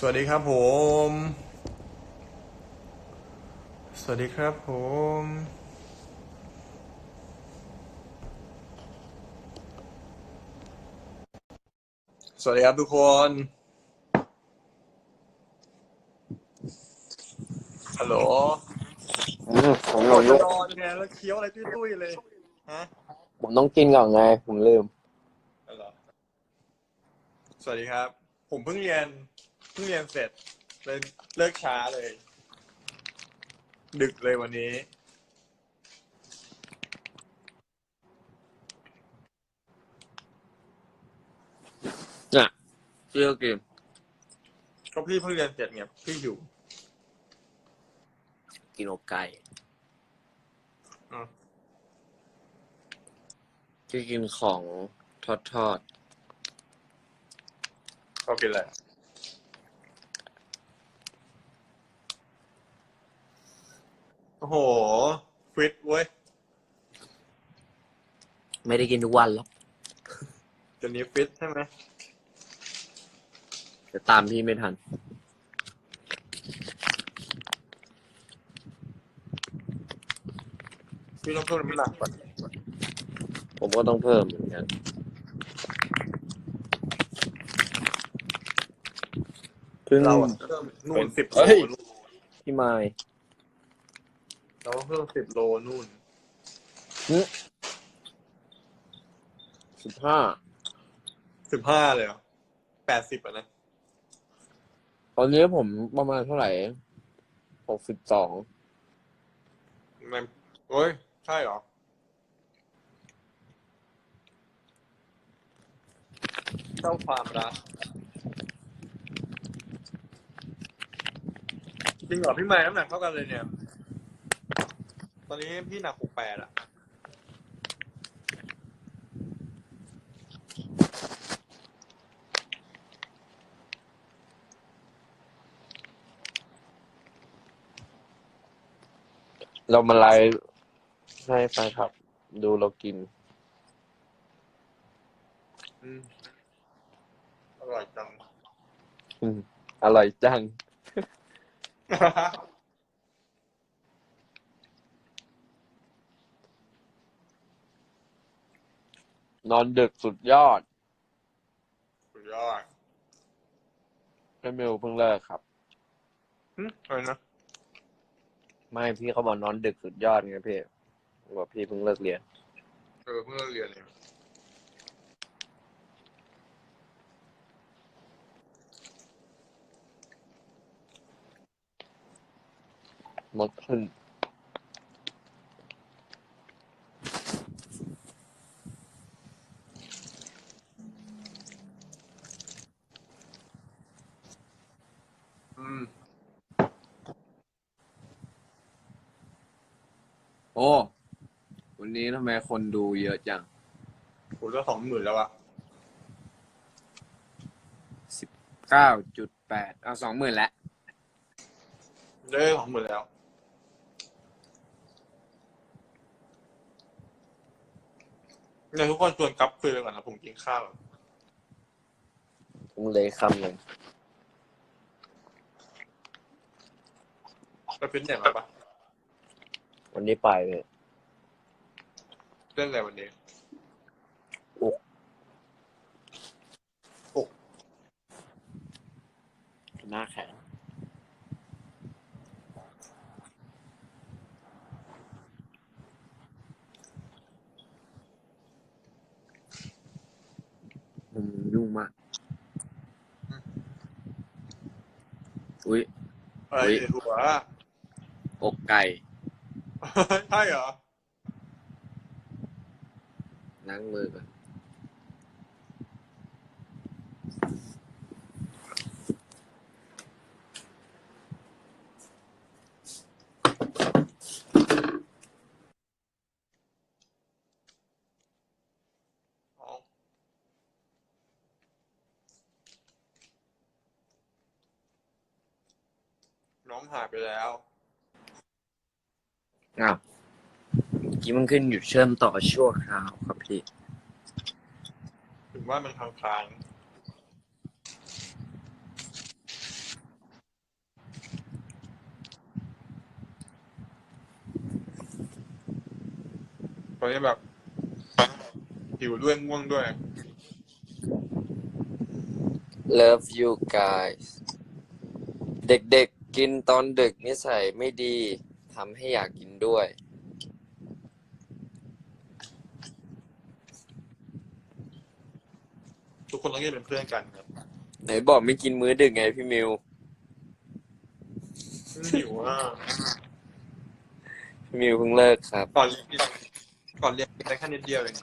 สวัสดีครับผม สวัสดีครับผม สวัสดีครับทุกคน ฮัลโหลอืมผมหนลงยุอนไงแล้วเคี้ยวอะไรตุ้ยๆเลย ฮะผมต้องกินก่อนไง ผมลืม ฮัลโหลสวัสดีครับ ผมเพิ่งเรียนเพิ่งเรียนเสร็จเลยเลิกช้าเลย ดึกเลยวันนี้ น่ะเชื่อกินก็พี่เพิ่งเรียนเสร็จไงพี่อยู่กินอกไก่อืมที่กินของทอดทอดเขากินอะไร โอ้โหฟิตเว้ยๆไม่ได้กินทุกวันหรอกเดี๋ยวนี้ฟิตใช่ไหมแต่ตามพี่ไม่ทัน พี่ต้องเพิ่มน้ำหนักก่อนผมก็ต้องเพิ่มเหมือนกัน เพิ่งเราอะเพิ่มนู่นสิบโลเฮ้ยนู่นพี่ไม้ เราเพิ่มสิบโลนู่นสิบห้าสิบห้าเลยเหรอแปดสิบอะนะตอนนี้ผมประมาณเท่าไหร่หกสิบสองมันโอ้ย ใช่เหรอ เจ้าความรักจริงเหรอพี่ใหม่น้ำหนักเท่ากันเลยเนี่ย ตอนนี้พี่หนักหกแปดอะเรามาไลฟ์ให้แฟนคลับ ดูเรากิน อืมอร่อยจัง อืมอร่อยจัง นอนดึกสุดยอดสุดยอดแม่มิวเพิ่งเลิกครับหึอะไรนะไม่พี่เขาบอกนอนดึกสุดยอดไงพี่บอกพี่เพิ่งเลิกเรียนเออเพิ่งเลิกเรียนเองมดขึ้น อืม โอ้ วันนี้ทำไมคนดูเยอะจังผมจะสองหมื่นแล้วอะสิบเก้าจุดแปดเอาสองหมื่นแล้วได้สองหมื่นแล้วเนี่ยทุกคนชวนกลับคุยไปก่อนนะผมกินข้าวผมเลยคำหนึ่ง ไปฟิตเนสมาปะ วันนี้ไปเลยเล่นอะไรวันนี้หน้าแข็งมันยุ่งมาก อุ้ยอะไรอุ๊ยในหัวอกไก่ ใช่เหรอ ล้างมือก่อนอ๋อน้องหายไปแล้ว อ้าวเมื่อกี้มันขึ้นหยุดเชื่อมต่อชั่วคราวครับพี่ ถึงว่ามันคลางๆตอนนี้แบบหิวด้วยง่วงด้วย Love you guys เด็กๆกินตอนดึกนิสัยไม่ดี ทำให้อยากกินด้วย ทุกคนต้องกินเป็นเพื่อนกันครับไหนบอกไม่กินมื้อดึกไงพี่มิว หิวอะพี่มิวเพิ่งเลิกครับ ก่อนเรียนกินก่อนเรียนกินได้แค่นิดเดียวเอง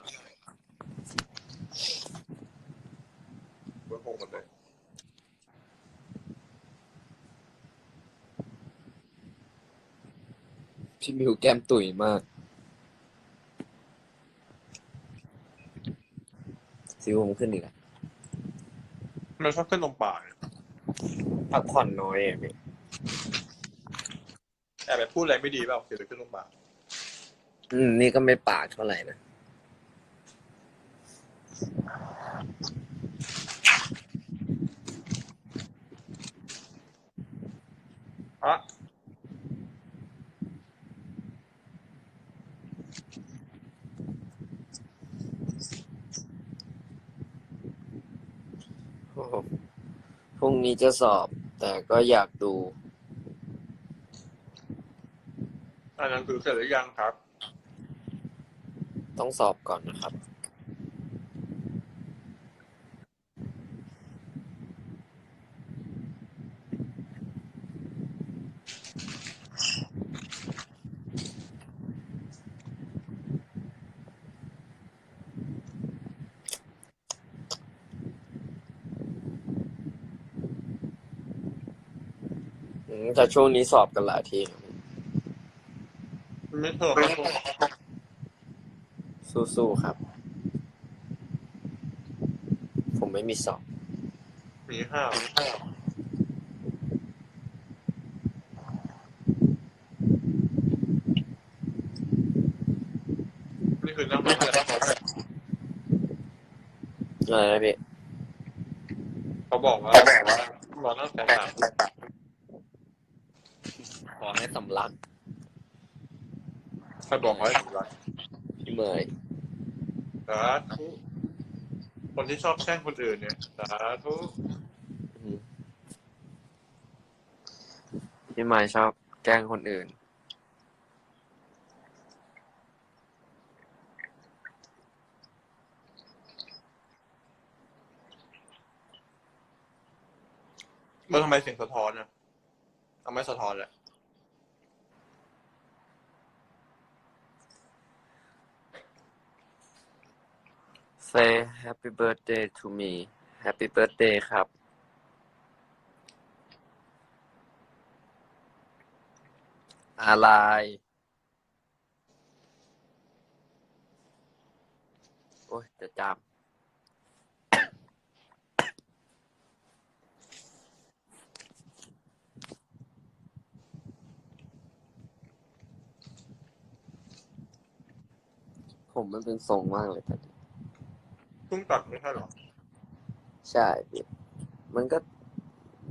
เบอร์หกหมดเลย พี่มิวแก้มตุ๋ยมาก ซิวผมขึ้นอีกแล้วมันชอบขึ้นตรงปากเนี่ยพักผ่อนน้อยอะพี่แอบไปพูดอะไรไม่ดีเปล่าเดี๋ยวจะขึ้นตรงปากอืม นี่ก็ไม่ปากเท่าไหร่นะ อะ โอ้โหพรุ่งนี้จะสอบ แต่ก็อยากดู อ่านหนังสือเสร็จหรือยังครับ ต้องสอบก่อนนะครับ อืม แต่ช่วงนี้สอบกันหลายทีครับไม่เถอะไม่เถอะสู้ๆครับ ผมไม่มีสอบมีห้าวนี่คือนั่งมาแล้วอะไรนะพี่เขาบอกว่าร้อนตั้งแต่สามทุ่มข อให้สำลักใครบอกว่าให้ถึงไรพี่เมย์สาธุคนที่ชอบแช่งคนอื่นเนี่ยสาธุอืมพี่เมย์ชอบแกล้งคนอื่น เมื่อทำไมเสียงสะท้อนอะทำไมสะท้อนแหละ Say happy birthday to me Happy birthday ครับ อะไร โอ้ยจะจำผมมันเป็นทรงมากเลยตอนนี้ พิ่งตัดไม่ใช่เหรอ ใช่พี่มันก็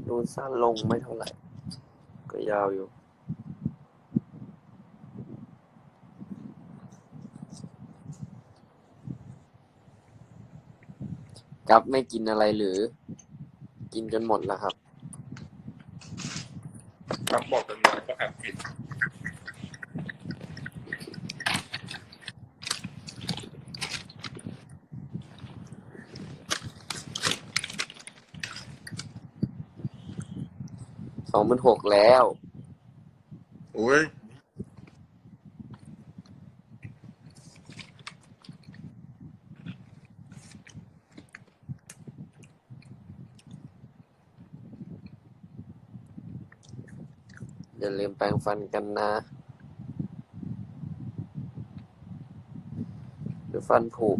ดูสั้นลงไม่เท่าไหร่ ก็ยาวอยู่ กับไม่กินอะไรหรือ กินจนหมดแล้วครับ ครับบอกกันมาก็แอบกิน สองพันหกแล้วอุ้ยอย่าลืมแปรงฟันกันนะหรือฟันผุ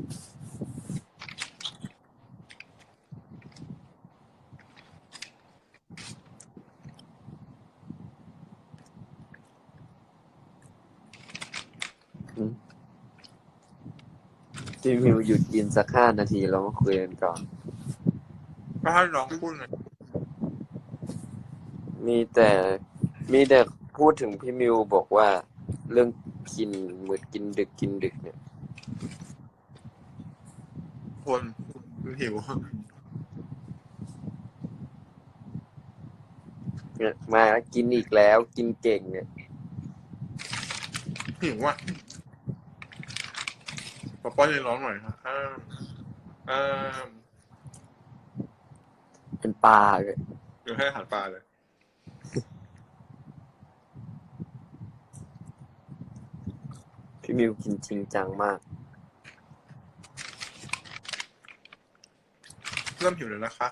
พี่มิวหยุดกินสักห้านาทีแล้วมาคุยกันก่อน ก็ให้น้องพูดหน่อยมีแต่มีแต่พูดถึงพี่มิวบอกว่า เรื่องกินมืดกินดึกกินดึกเนี่ย คนหิวเนี่ยมาแล้วกินอีกแล้วกินเก่งเนี่ย หิวอะ ปอป้อนยังร้องหน่อยครับอ้ามอ้ามเป็นปลาเลยเดี๋ยวให้อาหารปลาเลย พี่มิวกินจริงจังมาก เริ่มหิวแล้วนะคะ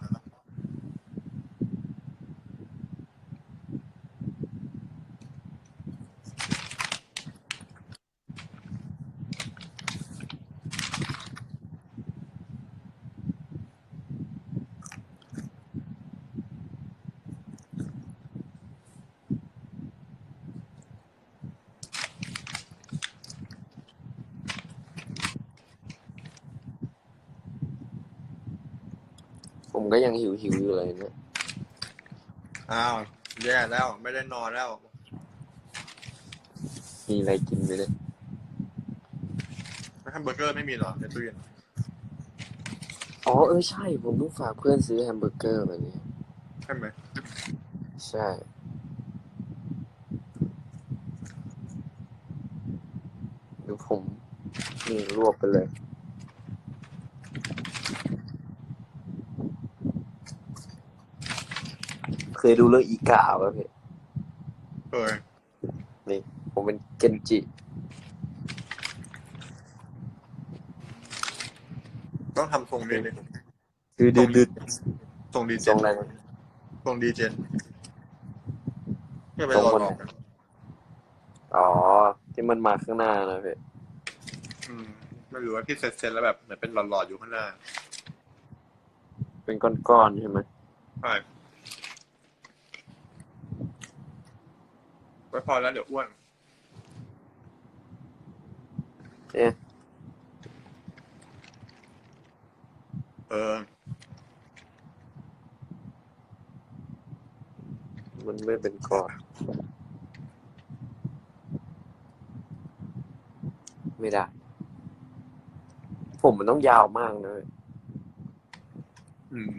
ผมก็ยังหิวหิวๆอยู่เลยเนี่ยอ้าวแย่แล้วไม่ได้นอนแล้ว มีอะไรกินไหมเนี่ยแฮมเบอร์เกอร์ไม่มีเหรอในตู้เย็นอ๋อเออใช่ ผมต้องฝากเพื่อนซื้อแฮมเบอร์เกอร์มาเนี่ยใช่ไหมใช่เดี๋ยวผมนี่รวบไปเลย เคยดูเรื่องอีกาป่ะพี่เออผมเป็นเกนจิต้องทำทรงนี้เลยคือดืดดืดทรงดีเจทรงนอะไรทรงดีเจนไม่ไปทรงรอมันหลอกกันอ๋อ ที่มันมาข้างหน้านะพี่อืมไม่รู้ว่าที่เซ็ตเซ็ตแล้วแบบเหมือนเป็นหลอดๆอยู่ข้างหน้า เป็นก้อนๆใช่ไหมใช่ ไว้พอแล้วเดี๋ยวอ้วนเอ๊ะเออ มันไม่เป็นก้อนไม่ได้ ผมมันต้องยาวมากนะเว้ยอืม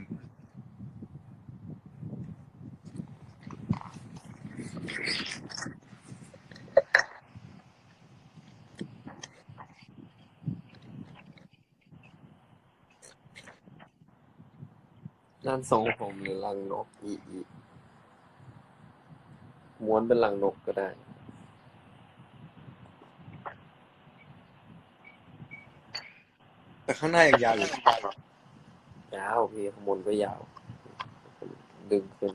ด้านทรงผมหรือรังนกอีอีม้วนเป็นรังนกก็ได้ แต่ข้างหน้ายังยาวอยู่ยาวพี่ข้างบนก็ยาว ดึงขึ้น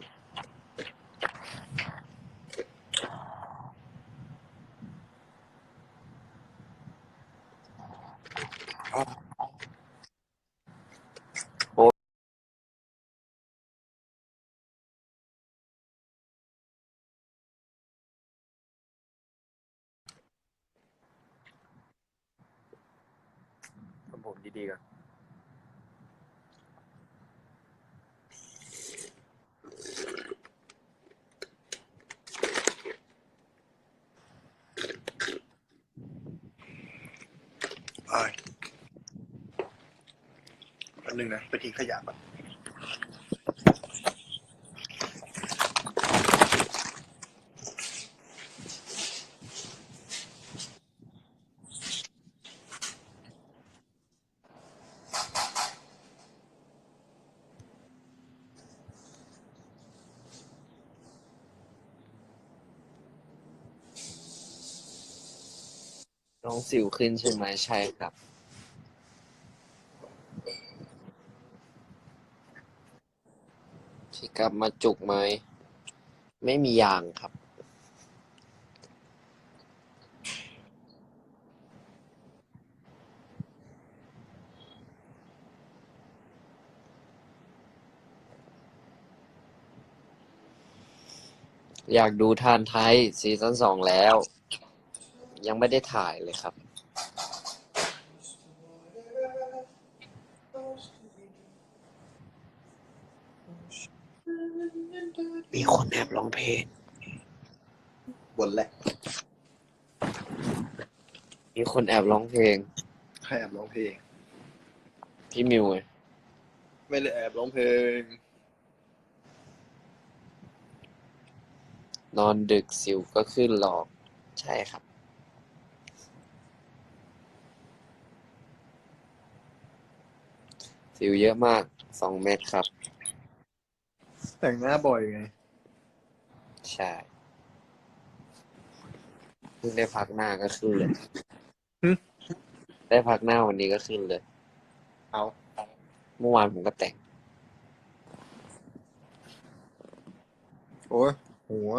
ไอ้อันหนึ่งนะไปทิ้งขยะก่อน องสิวขึ้นใช่ไหมใช่ครับ ที่กลับมาจุกไหม ไม่มียางครับ อยากดูทานไทยซีซั่นสองแล้ว ยังไม่ได้ถ่ายเลยครับ มีคนแอบร้องเพลงบนแหละมีคนแอบร้องเพลง ใครแอบร้องเพลงพพี่มิวไงไม่ได้แอบร้องเพลง นอนดึกสิวก็ขึ้นหลอก ใช่ครับ สิวเยอะมากสองเม็ดครับ แต่งหน้าบ่อยไง ใช่เพิ่งได้พักหน้าก็ขึ้นเลยหึ ได้พักหน้าวันนี้ก็ขึ้นเลย เอาเมื่อวานผมก็แต่ง โอ้ยหัว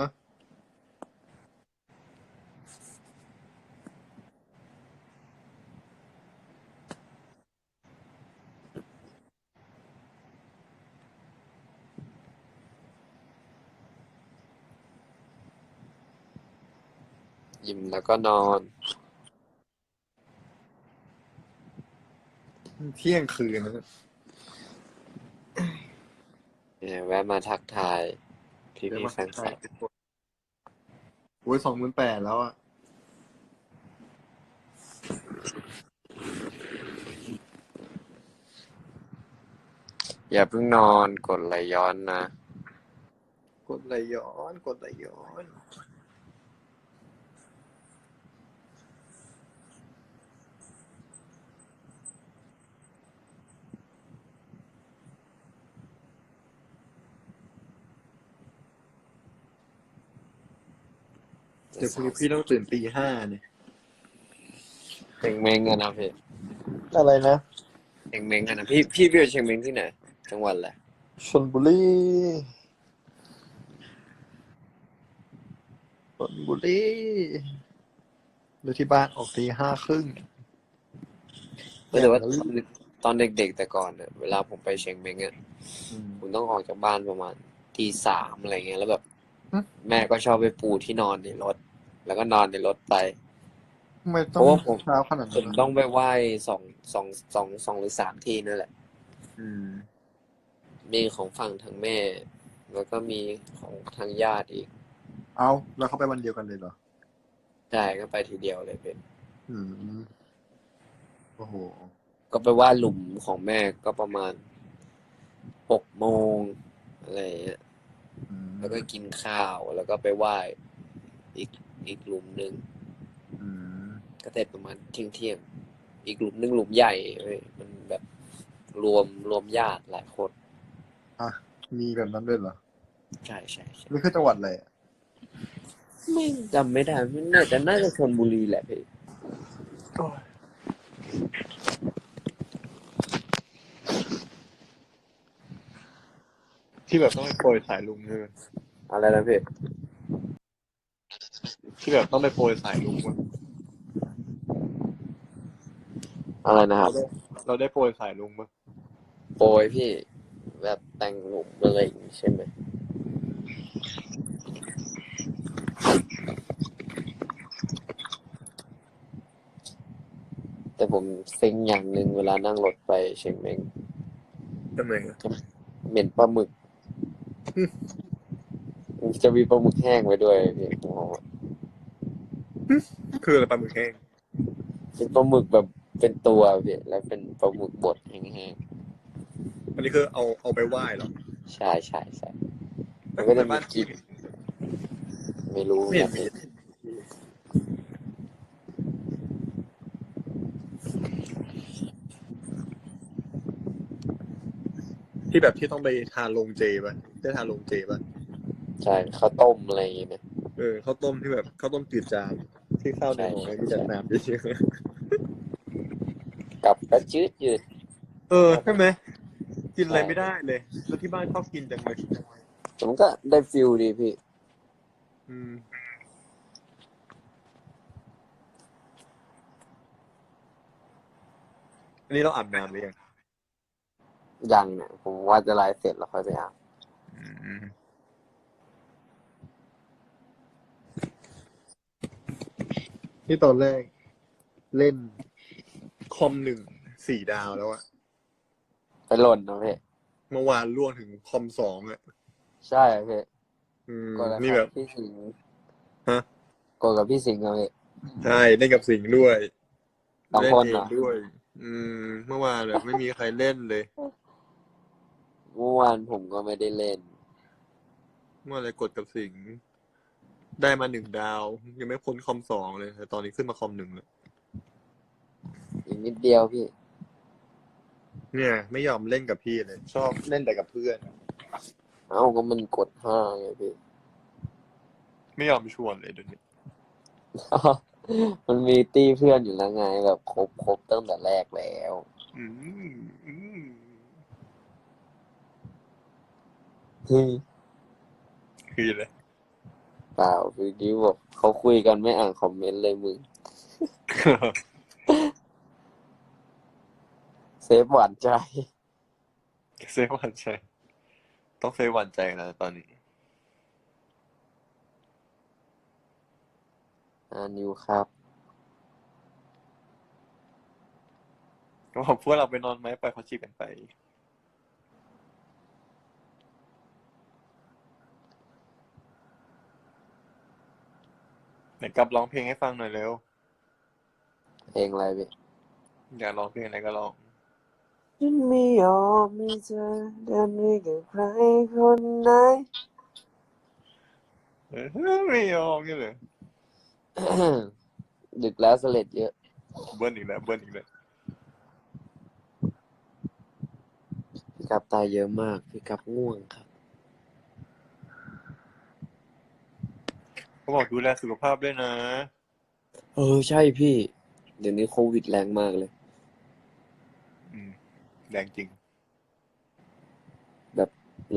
ยิ้มแล้วก็นอน เที่ยงคืนนะเนี่ยแวะมาทักทาย พี่พี่ๆแฟนคลับโอ้ยสองหมื่นแปดแล้วอะ อย่าเพิ่งนอนกดไหลย้อนนะ กดไหลย้อน กดไหลย้อน เดี๋ยวพรุ่งนี้พี่ต้องตื่นตีห้าเนี่ยเชียงเม้งกันนะพี่อะไรนะเชียงเม้งกันนะพี่พี่พี่อยู่เชียงเม้งที่ไหนจังหวัดอะไรชนบุรีชนบุรีเดี๋ยวที่บ้านออกตีห้าครึ่งเออแต่ว่าตอนตอนเด็กๆแต่ก่อนเนี่ยเวลาผมไปเชียงเม้งอะอืมผมต้องออกจากบ้านประมาณตีสามอะไรเงี้ยแล้วแบบฮะแม่ก็ชอบไปปูที่นอนในรถ แล้วก็นอนในรถไปทำไมต้อเพราะว่าผมงเช้าขนาดผนั้นมอะต้องไปไหว้สองสองสองสองหรือสามที่นั่นแหละ อืม มีของฝั่งทางแม่ แล้วก็มีของทางญาติอีกเอาแล้วเขาไปวันเดียวกันเลยเหรอ ใช่ก็ไปทีเดียวเลยเป็น อืม โอ้โห ก็ไปไหว้หลุมของแม่ก็ประมาณหกโมงอะไรอย่างเงี้ย อืมแล้วก็กินข้าวแล้วก็ไปไหว้อีก อีกหลุมหนึ่งอืมก็เสร็จประมาณเที่ยงเที่ยงๆอีกหลุมหนึ่งหลุมใหญ่เว้ยมันแบบรวมรวมญาติหลายคนอะมีแบบนั้นด้วยเหรอใช่ใช่ใช่นี่คือจังหวัดอะไรอะไม่จำไม่ได้ไม่น่าจะน่าจะชนบุรีแหละพี่ที่แบบต้องไปโปรยสายลุงใช่ไหมอะไรนะพี่ ที่แบบต้องไปโปรยสายลุงวะอะไรนะครับเราได้โปรยสายลุงมั้ยโปรยพี่แบบแต่งหลุมอะไรอย่างงี้ใช่ไหมแต่ผมเซ็งอย่างหนึ่งเวลานั่งรถไปเชียงเม้งทำไมอะเหม็นปลาหมึก จะมีปลาหมึกแห้งไว้ด้วยพี่ผมบอกว่า คืออะไรปลาหมึกแห้งเป็นปลาหมึกแบบเป็นตัวพี่แล้วเป็นปลาหมึกบดแห้งอันนี้คือเอาเอาไปไหว้เหรอๆใช่ใช่ใช่มันก็จะมีกลิ่นไม่รู้ไม่เห็นนะมีพี่ที่แบบที่ต้องไปทานโรงเจป่ะได้ทานโรงเจป่ะใช่ข้าวต้มอะไรอย่างเงี้ยนะเออข้าวต้มที่แบบข้าวต้มจืดจาน ที่ข้าวในหม้อใช่มีแต่น้ำเยอะกับกระจืดยืดๆเออใช่ไหมกินอะไรไม่ได้เลย แล้วที่บ้านชอบกินจังเลยแต่มันก็ได้ฟิลดีพี่ อืมอันนี้เราอาบน้ำหรือยังยังเนี่ยผมว่าจะไลฟ์เสร็จแล้วค่อยไปอาบ ที่ตอนแรกเล่นคอมหนึ่งสี่ดาวแล้วอะไปหล่นนะพี่เมื่อวานล่วงถึงคอมสองอะใช่พี่อืมกดกับนี่แบบ พี่สิงห์ฮะ กดกับพี่สิงห์ครับพี่ใช่เล่นกับสิงห์ด้วยสองคนเล่เหรอเองด้วย อืม เมื่อวานแบบไม่มีใครเล่นเลยเมื่อวานผมก็ไม่ได้เล่น เมื่อไรกดกับสิงห์ ได้มาหนึ่งดาว ยังไม่พ้นคอมสองเลยแต่ตอนนี้ขึ้นมาคอมหนึ่งแล้วอีกนิดเดียวพี่ เนี่ย ไม่ยอมเล่นกับพี่เลย ชอบเล่นแต่กับเพื่อน เอ้าก็มันกดห้าไงพี่ ไม่ยอมชวนเลยเดี๋ยวนี้ มันมีตี้เพื่อนอยู่แล้วไง แบบครบครบตั้งแต่แรกแล้ว อืมอืมฮึ่มคือเลย เปล่าคือกี้บอกเขาคุยกันไม่อ่านคอมเมนต์เลยมึง เซฟหวานใจ เซฟหวานใจ ต้องเซฟหวานใจนะตอนนี้อ่านิวครับก็บอกพวกเราไปนอนไหมไปล่อยเขาชีกันไป ไหนกลับร้องเพลงให้ฟังหน่อยเร็ว เพลงอะไรพี่อยากร้องเพลงอะไรก็ร้อง ฉันไม่ยอมมีเธอเดินไปกับใครคนไหนเออไม่ยอมนี่เลยดึกแล้วเสลดเยอะ เบิ้ลอีกแล้ว เบิ้ลอีกแล้ว พี่กับตายเยอะมาก พี่กับง่วงครับ เขาบอกดูแลสุขภาพด้วยนะ เออใช่พี่ เดี๋ยวนี้โควิดแรงมากเลย อืมแรงจริง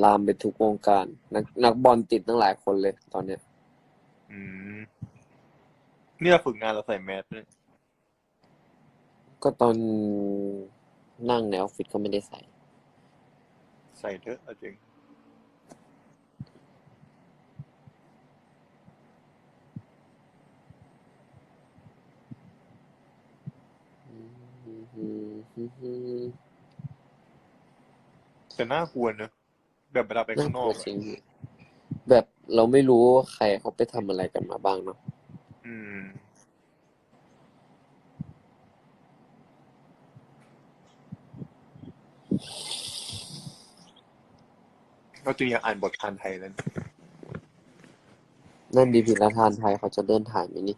ลามไปทุกวงการ นักนักบอลติดตั้งหลายคนเลยตอนเนี้ย อืมเนี่ยฝึกงานเราใส่แมสเนี่ยก็ตอนนั่งในออฟฟิศก็ไม่ได้ใส่ ใส่เถอะเอาจริง แต่น่ากลัวเนอะแบบเวลาไปข้างนอกน่ากลัวอะจริงพี่แบบเราไม่รู้ว่าใครเขาไปทำอะไรกันมาบ้างเนาะอืม เราจึงอยากอ่านบทพานไทยแล้วนั่นดีพิรทานไทยเขาจะเดินถ่ายไหมนี่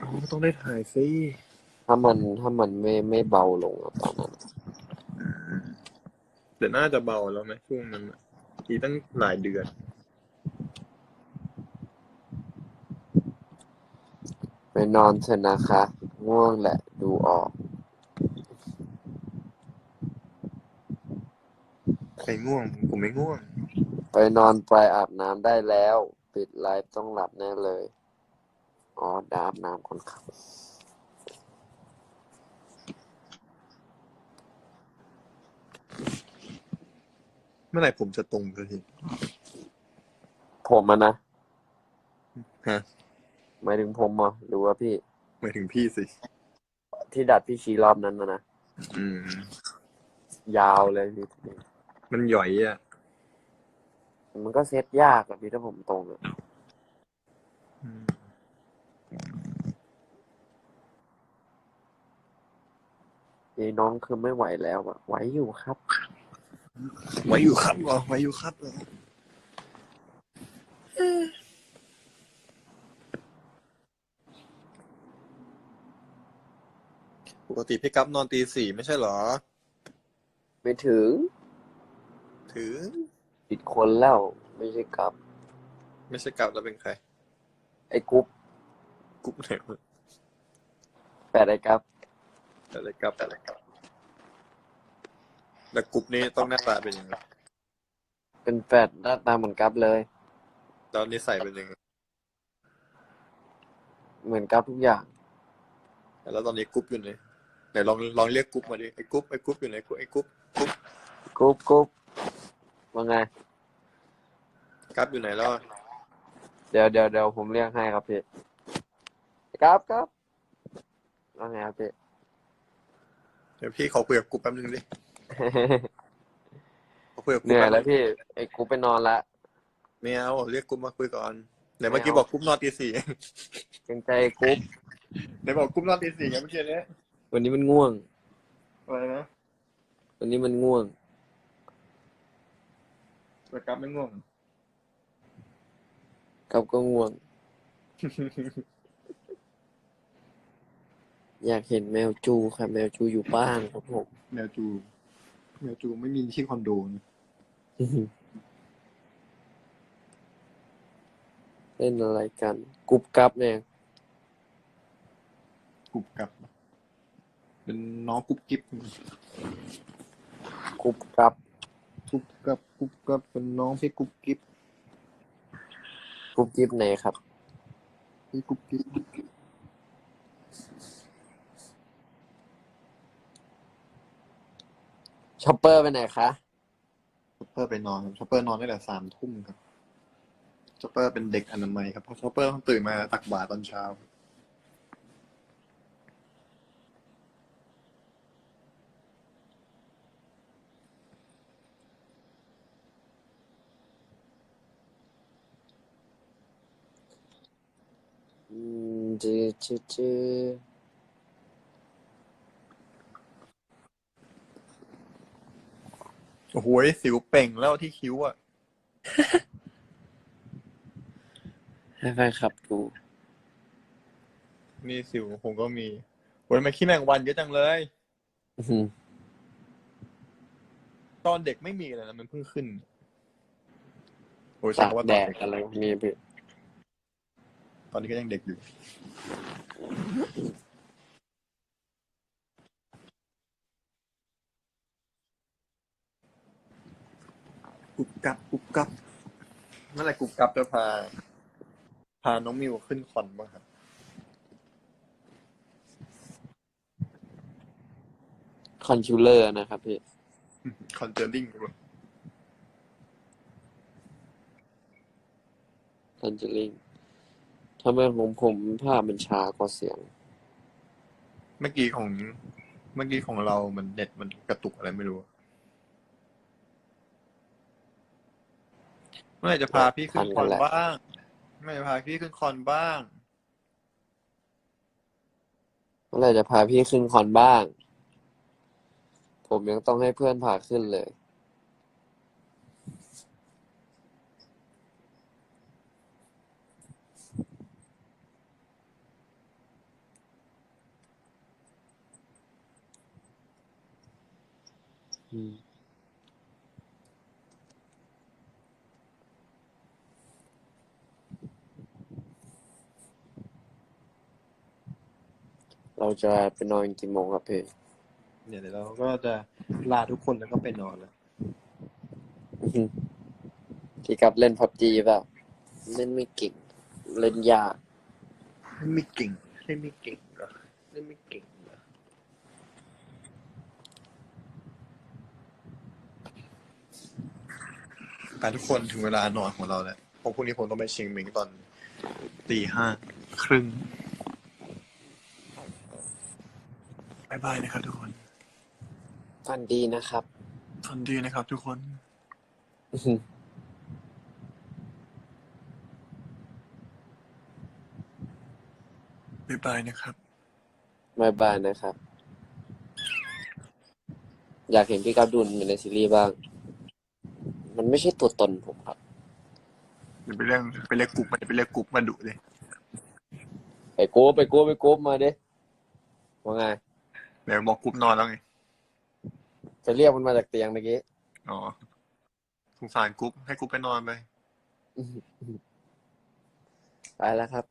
อ๋อต้องได้ถ่ายสิ ถ้ามันถ้ามันไม่ไม่เบาลงอะตอนนั้นแต่น่าจะเบาแล้วไหมช่วงนั้นอะอีกตั้งหลายเดือน ไปนอนเถอะนะคะ ง่วงแหละดูออก ใครง่วงผมไม่ง่วง ไปนอนไปอาบน้ำได้แล้ว ปิดไลฟ์ต้องหลับแน่เลย อ๋อดอาบน้ำคนขับ เมื่อไหร่ผมจะตรงสักทีผมอะนะฮะหมายถึงผมเหรอหรือว่าพี่หมายถึงพี่สิ ที่ดัดพี่ชี้รอบนั้นนะนะอืม ยาวเลยพี่มันหย่อยอะ มันก็เซตยากอะพี่ถ้าผมตรงอะอืมพี่น้องคือไม่ไหวแล้วอะไหวอยู่ครับ ไว้อยู่ครับเหรอไว้อยู่ครับเหรอปกติพี่กั๊บนอนตีสี่ไม่ใช่เหรอ ไม่ถึงถือ ผิดคนแล้ว ไม่ใช่กับ ไม่ใช่กั๊บแล้วเป็นใคร ไอ้กุ๊บกุ๊บไหนวะแปดไอ้กับอะไรกั๊บอะไรกั๊บ แล้วกุ๊บนี้ต้องหน้าตาเป็นยังไงเป็นแปดหน้าตาเหมือนกับเลย แล้วนิสัยเป็นยังไงเหมือนกับทุกอย่าง แล้วตอนนี้กุ๊บอยู่ไหนไหนลองลองเรียกกุ๊บมาดิไอ้กุ๊บไอ้กุ๊บอยู่ไหนกุ๊บไอ้กุ๊บกุ๊บกุ๊บกุ๊บว่าไงกั๊บอยู่ไหนแล้วเดี๋ยวเดี๋ยวเดี๋ยวผมเรียกให้ครับพี่ครับครับว่าไงครับพี่ เดี๋ยวพี่ขอคุยกับกุ๊บแป๊บนึงดิ ขอคุยกับกุ๊บเหนื่อยป๊บแล้วพี่ไอ้กุ๊บไปนอนละไม่เอาเรียกกุ๊บมาคุยก่อนไหนไม่เมื่อกี้เอาบอกกุ๊บนอนตีสี่เกรงใจไอ้กุ๊บไหนบอกกุ๊บนอนตีสี่ไงเมื่อกี้เนี้ยวันนี้มันง่วงอะไรนะวันนี้มันง่วงไปกลับไม่ง่วงกับก็ง่วง อยากเห็นแมวจูค่ะแมวจูอยู่บ้านครับผมแมวจู แมวจูไม่มีที่คอนโดนะเล่นอะไรกันกรุบกรับเนี่ยกรุบกรับ เป็นน้องกุ๊บกิ๊บกรุบกรับกุ๊บกับกุ๊บกับเป็นน้องพี่กุ๊บกิ๊บกรุบกิ๊บไหนครับพี่กุ๊บกิ๊บ ชอปเปอร์ไปไหนคะชอปเปอร์ไปนอนครับชอปเปอร์นอนตั้งแต่สามทุ่มครับชอปเปอร์เป็นเด็กอนามัยครับเพราะชอปเปอร์ต้องตื่นมาตักบาตรตอนเช้า อืมจือจือจือ โอ้โหสิวเป่งแล้วที่คิ้วอะให้แฟนคลับดูมีสิวผมก็มีโอ้ยทำไมันขี้แมงวันเยอะจังเลย อื้อหือตอนเด็กไม่มีเลยนะมันเพิ่งขึ้นโอ้ยตาใช่กว่าแดตอนดเด็กอะไรพวกนี้พี่ตอนนี้ก็ยังเด็กอยู่ กุบกับกุบกับเมื่อไหร่กุบกับจะพา พาน้องมิวขึ้นคอนบ้างครับคอนคิวเลอร์นะครับพี่ คอนเจอริงคอนจูริงทำไมของผมภาพมันช้ากว่าเสียง เมื่อกี้ของ เมื่อกี้ของเรามันเน็ตมันกระตุกอะไรไม่รู้ เมื่อไหร่จะพาพี่ขึ้นคอนบ้างเมื่อไหร่จะพาพี่ขึ้นคอนบ้างเมื่อไหร่จะพาพี่ขึ้นคอนบ้าง ผมยังต้องให้เพื่อนพาขึ้นเลย อืม เราจะไปนอนกี่โมงครับพี่เนี่ยเดี๋ยวเราก็จะลาทุกคนแล้วก็ไปนอนแล้วพี่กับเล่นพับจีเปล่าเล่นไม่เก่งเล่นยากเล่นไม่เก่งเล่นไม่เก่งเหรอเล่นไม่เก่งเหรอไปทุกคนถึงเวลานอนของเราแล้วเพราะพรุ่งนี้ผมต้องไปเชียงใหม่ตอนตีห้าครึ่ง บายบายนะครับทุกคนฟันดีนะครับ ฝันดีนะครับทุกคนบายบายนะครับ บายบายนะครับ อยากเห็นพี่กับดุลอยู่ในซีรีส์บ้าง มันไม่ใช่ตัวตนผมครับ เดี๋ยวไปเรียกไปเรียกกรุ๊ปมาไปเรียกกรุ๊ปมาดุเลย ไปโก้ไปโก้ไปโก้มาดิว่าไงเดี๋ยวบอกกรุ๊ปนอนแล้วไง จะเรียกมันมาจากเตียงเมื่อกี้ อ๋อสงสารกรุ๊ปให้กรุ๊ปไปนอนไปไปแล้วครับ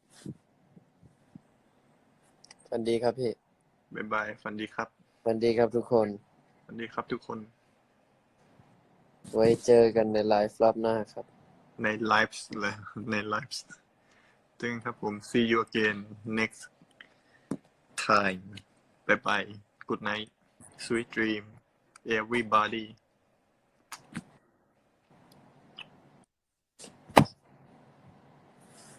ฟันดีครับพี่บายบายฝันดีครับฟันดีครับทุกคน ฝันดีครับทุกคน ไว้เจอกันในไลฟ์รอบหน้าครับ ในไลฟ์เลยในไลฟ์จึงครับผม see you again next time bye bye good night. Sweet dream. Everybody